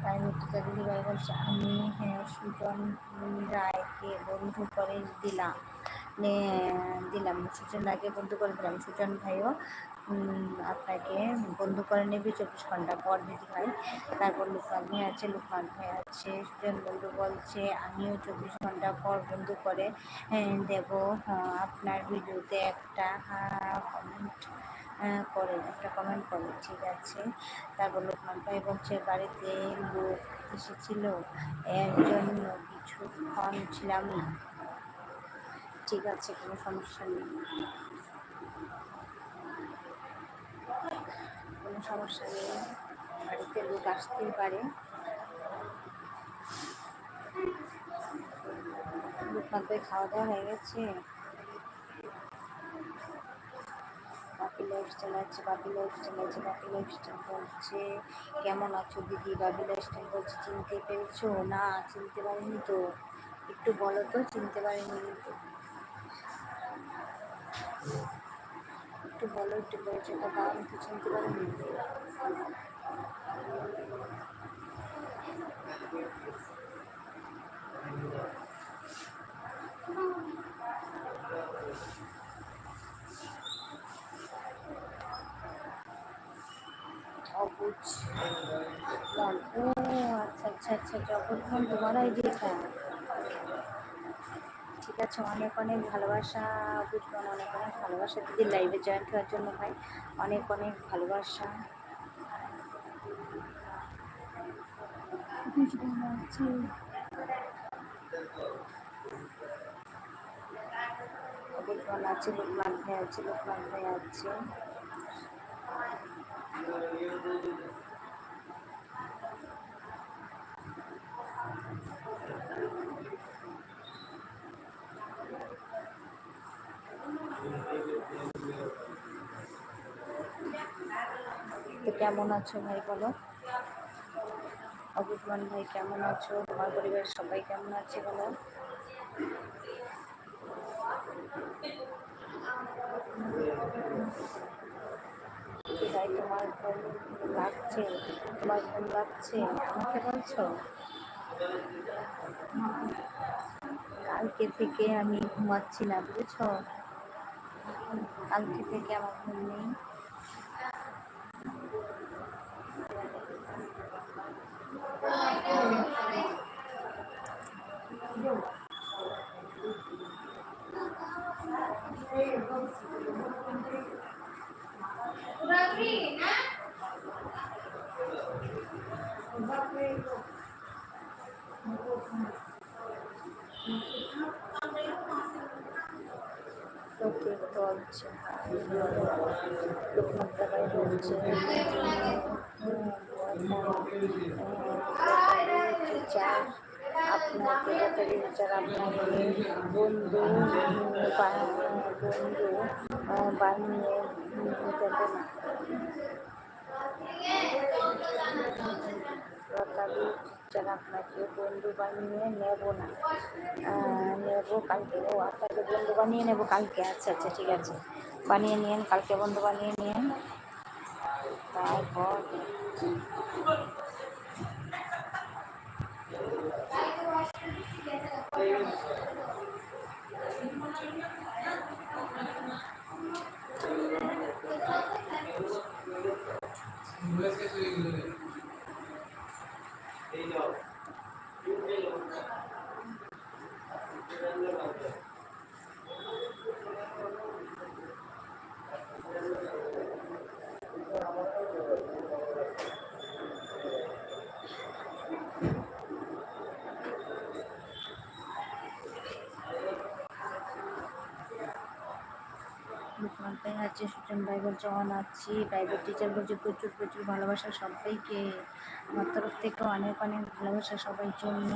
প্রাইভেটিকা দিদিভাই বলছে, আমি হ্যাঁ সুজন রায়কে বন্ধু করে দিলাম দিলাম, সুজন রায়কে বন্ধু করে দিলাম, সুজন ভাইও আপনাকে বন্ধু করে নেবে চব্বিশ ঘণ্টা পর দিদি ভাই। তারপর লুকমান ভাই আছে, লুকমান ভাই আছে, সুজন বন্ধু বলছে, আমিও চব্বিশ ঘণ্টা পর বন্ধু করে দেব আপনার ভিডিওতে একটা কমেন্ট করে একটা কমেন্ট করে ঠিক আছে। তারপর লোকমান ভাই বলছে, বাড়িতে লোক এসেছিল, এর জন্য কিছু কিছুক্ষণ ছিলাম না ঠিক আছে, কোনো সমস্যা নেই। কোনো সমস্যা নেই, বাড়িতে লোক আসতেই পারে। ভাই খাওয়া দাওয়া হয়ে গেছে। বাপি লাইফস্টাইল আছে, বাপি লাইফস্টাইল আছে, বাপি লাইফস্টাইল বলছে, কেমন আছো দিদি? বাপি লাইফস্টাইল বলছে, চিনতে পেরেছ? না, চিনতে পারিনি তো। একটু বলো তো, চিনতে পারিনি তো একটু বলো, একটু পরিচয়টা দাও আমি তো চিনতে পারিনি? অবুজ। ও আচ্ছা আচ্ছা আচ্ছা জগৎ খান তোমার আইডিটা ঠিক আছে, অনেক অনেক ভালোবাসা বুঝবেন অনেক অনেক ভালোবাসা। দিদি লাইভে জয়েন্ট হওয়ার জন্য ভাই, অনেক অনেক ভালোবাসা। বুঝবেন আছে লোকমান ভাই আছে লোকমান ভাই আছে। তো কেমন আছো ভাই বলো? অবুজমান ভাই কেমন আছো? তোমার পরিবারের সবাই কেমন আছে বলো? ভাই তোমার ঘুম লাগছে, তোমার ঘুম লাগছে, আমাকে বলছো? কালকে থেকে আমি ঘুমাচ্ছি না, বুঝেছ? কালকে থেকে আমার ঘুম নেই। ওকে বলছে লোকনাথ দাদাই বলছে চার আপনাকে ব্যাটারি চার আপনাকে বন্ধু বন্ধু বানিয়ে দেব না আপনাকে বন্ধু বানিয়ে নেব। না নেব কালকে ও আপনাকে বন্ধু বানিয়ে নেব কালকে আচ্ছা আচ্ছা ঠিক আছে বানিয়ে নিন কালকে বন্ধু বানিয়ে নিন তারপর লুকমান ভাই আছে, সুজন ভাই বলছে, অন, আছি। প্রাইভেট টিচার বলছে, প্রচুর প্রচুর ভালোবাসা সবাইকে। আমার তরফ থেকে অনেক অনেক ভালোবাসা সবাই জন্য।